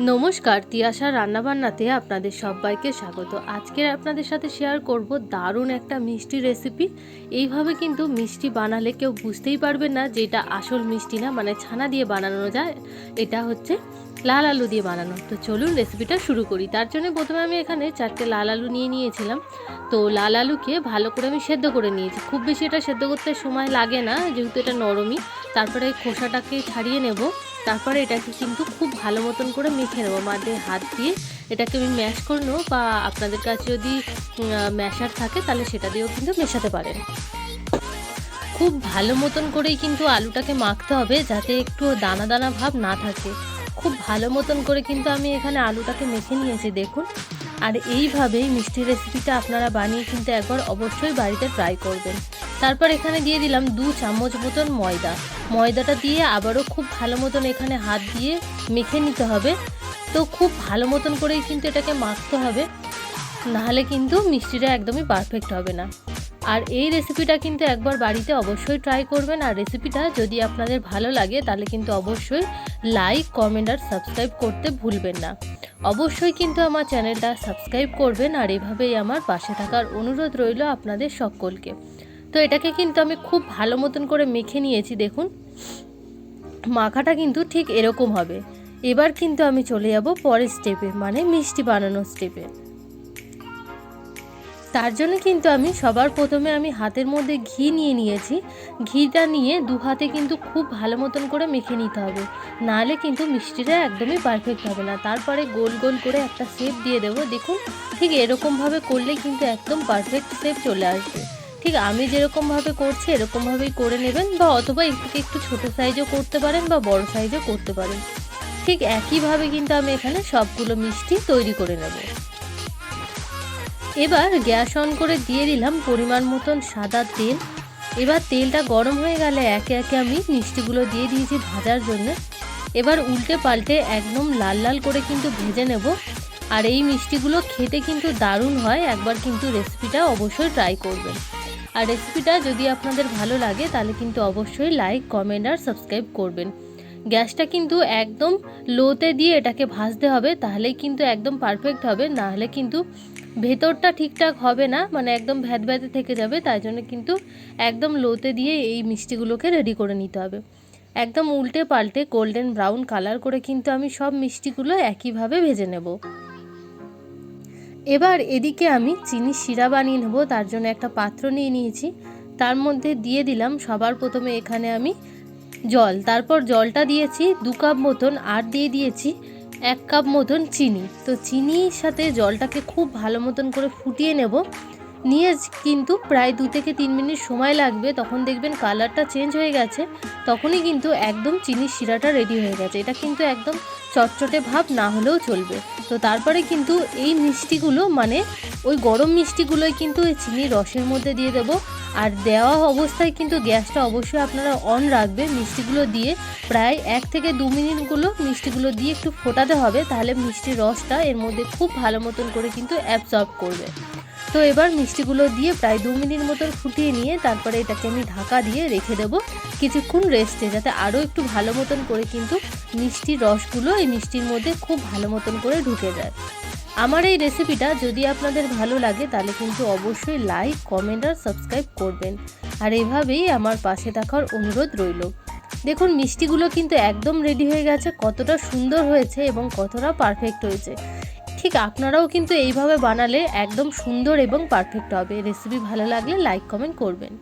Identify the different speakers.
Speaker 1: নমস্কার তিয়াশা রান্নাবান্নাতে আপনাদের সবাইকে স্বাগত। আজকে আপনাদের সাথে শেয়ার করব দারুণ একটা মিষ্টি রেসিপি এইভাবে কিন্তু মিষ্টি বানালে কেউ বুঝতেই পারবে না যে এটা আসল মিষ্টি না মানে ছানা দিয়ে বানানো যায়। এটা হচ্ছে লাল আলু দিয়ে বানানো। তো চলুন রেসিপিটা শুরু করি। তার জন্য প্রথমে আমি এখানে চারটে লাল আলু নিয়ে নিয়েছিলাম। তো লাল আলুকে ভালো করে আমি সেদ্ধ করে নিয়েছি। খুব বেশি এটা সেদ্ধ করতে সময় লাগে না, যেহেতু এটা নরমই। তারপরে খোসাটাকে ছাড়িয়ে নেব। তারপরে এটাকে কিন্তু খুব ভালো মতন করে মেখে নেব মাঝে হাত দিয়ে এটাকে আমি ম্যাশ করে নেব বা আপনাদের কাছে যদি ম্যাশার থাকে তাহলে সেটা দিয়েও কিন্তু মেশাতে পারেন। খুব ভালো মতন করেই কিন্তু আলুটাকে মাখতে হবে যাতে একটু দানা দানা ভাব না থাকে। খুব ভালো মতন করে কিন্তু আমি এখানে আলুটাকে মেখে নিয়েছি, দেখুন। আর এইভাবেই মিষ্টি রেসিপিটা আপনারা বানিয়ে কিন্তু একবার অবশ্যই বাড়িতে ট্রাই করবেন। তারপর এখানে দিয়ে দিলাম দু চামচ মতন ময়দা। ময়দাটা দিয়ে আবারও খুব ভালো মতন এখানে হাত দিয়ে মেখে নিতে হবে। তো খুব ভালো মতন করেই কিন্তু এটাকে মাখতে হবে। নাহলে কিন্তু মিষ্টিটা একদমই পারফেক্ট হবে না। আর এই রেসিপিটা কিন্তু একবার বাড়িতে অবশ্যই ট্রাই করবেন। আর রেসিপিটা যদি আপনাদের ভালো লাগে, তাহলে কিন্তু অবশ্যই লাইক কমেন্ট আর সাবস্ক্রাইব করতে ভুলবেন না। অবশ্যই কিন্তু আমার চ্যানেলটা সাবস্ক্রাইব করবেন। আর এভাবেই আমার পাশে থাকার অনুরোধ রইল আপনাদের সকলকে। তো এটাকে কিন্তু আমি খুব ভালো মতন করে মেখে নিয়েছি, দেখুন। মাখাটা কিন্তু ঠিক এরকম হবে। এবার কিন্তু আমি চলে যাব পরের স্টেপে মানে মিষ্টি বানানোর স্টেপে তার জন্য কিন্তু আমি সবার প্রথমে আমি হাতের মধ্যে ঘি নিয়ে নিয়েছি। ঘিটা নিয়ে দু হাতে কিন্তু খুব ভালো মতন করে মেখে নিতে হবে। নাহলে কিন্তু মিষ্টিটা একদমই পারফেক্ট হবে না। তারপরে গোল গোল করে একটা শেপ দিয়ে দেবো, দেখুন। ঠিক এরকমভাবে করলে কিন্তু একদম পারফেক্ট শেপ চলে আসবে। ঠিক আমি যেরকমভাবে করছি এরকমভাবেই করে নেবেন বা অথবা একটু একটু ছোটো সাইজও করতে পারেন বা বড় সাইজও করতে পারেন। ঠিক একইভাবে কিন্তু আমি এখানে সবগুলো মিষ্টি তৈরি করে নেব। এবার গ্যাস অন করে দিয়ে দিলাম পরিমাণ মতন সাদা তেল। এবার তেলটা গরম হয়ে গেলে একে একে আমি মিষ্টিগুলো দিয়ে দিয়েছি ভাজার জন্য। এবার উল্টে পাল্টে একদম লাল লাল করে কিন্তু ভেজে নেব। আর এই মিষ্টিগুলো খেতে কিন্তু দারুণ হয়, একবার কিন্তু রেসিপিটা অবশ্যই ট্রাই করবেন। আর রেসিপিটা যদি আপনাদের ভালো লাগে, তাহলে কিন্তু অবশ্যই লাইক কমেন্ট আর সাবস্ক্রাইব করবেন। গ্যাসটা কিন্তু একদম লোতে দিয়ে এটাকে ভাজতে হবে, তাহলেই কিন্তু একদম পারফেক্ট হবে। নাহলে কিন্তু ভেতরটা ঠিকঠাক হবে না মানে একদম ভ্যাত ভ্যাতে থেকে যাবে, তাই জন্য কিন্তু একদম লোতে দিয়ে এই মিষ্টিগুলোকে রেডি করে নিতে হবে। একদম উল্টে পাল্টে গোল্ডেন ব্রাউন কালার করে কিন্তু আমি সব মিষ্টিগুলো একইভাবে ভেজে নেব। এবার এদিকে আমি চিনি শিরা বানিয়ে নেব, তার জন্য একটা পাত্র নিয়ে নিয়েছি। তার মধ্যে দিয়ে দিলাম সবার প্রথমে এখানে আমি জল। তারপর জলটা দিয়েছি দু কাপ মতন, আর দিয়ে দিয়েছি এক কাপ মতন চিনি। তো চিনির সাথে জলটাকে খুব ভালো মতন করে ফুটিয়ে নেব। নিয়ে কিন্তু প্রায় দু থেকে তিন মিনিট সময় লাগবে, তখন দেখবেন কালারটা চেঞ্জ হয়ে গেছে, তখনই কিন্তু একদম চিনির শিরাটা রেডি হয়ে গেছে। এটা কিন্তু একদম চটচটে ভাব না হলেও চলবে। তো তারপরে কিন্তু এই মিষ্টিগুলো মানে ওই গরম মিষ্টিগুলোই কিন্তু ওই চিনির রসের মধ্যে দিয়ে দেবো। আর দেওয়া অবস্থায় কিন্তু গ্যাসটা অবশ্যই আপনারা অন রাখবে মিষ্টিগুলো দিয়ে প্রায় এক থেকে দু মিনিটগুলো মিষ্টিগুলো দিয়ে একটু ফোটাতে হবে, তাহলে মিষ্টির রসটা এর মধ্যে খুব ভালো মতন করে কিন্তু অ্যাবসর্ব করবে। তো এবার মিষ্টিগুলো দিয়ে প্রায় দু মিনিট মতন ফুটিয়ে নিয়ে তারপরে এটাকে আমি ঢাকা দিয়ে রেখে দেবো। কিছুক্ষণ রেস্টে যাতে আরও একটু ভালো মতন করে কিন্তু মিষ্টির রসগুলো এই মিষ্টির মধ্যে খুব ভালো মতন করে ঢুকে যায়। আমার এই রেসিপিটা যদি আপনাদের ভালো লাগে, তাহলে কিন্তু অবশ্যই লাইক কমেন্ট আর সাবস্ক্রাইব করবেন। আর এভাবেই আমার পাশে থাকার অনুরোধ রইল। দেখুন, মিষ্টিগুলো কিন্তু একদম রেডি হয়ে গেছে, কতটা সুন্দর হয়েছে এবং কতটা পারফেক্ট হয়েছে। ঠিক আপনারাও কিন্তু এইভাবে বানালে একদম সুন্দর এবং পারফেক্ট হবে। রেসিপি ভালো লাগলে লাইক কমেন্ট করবেন।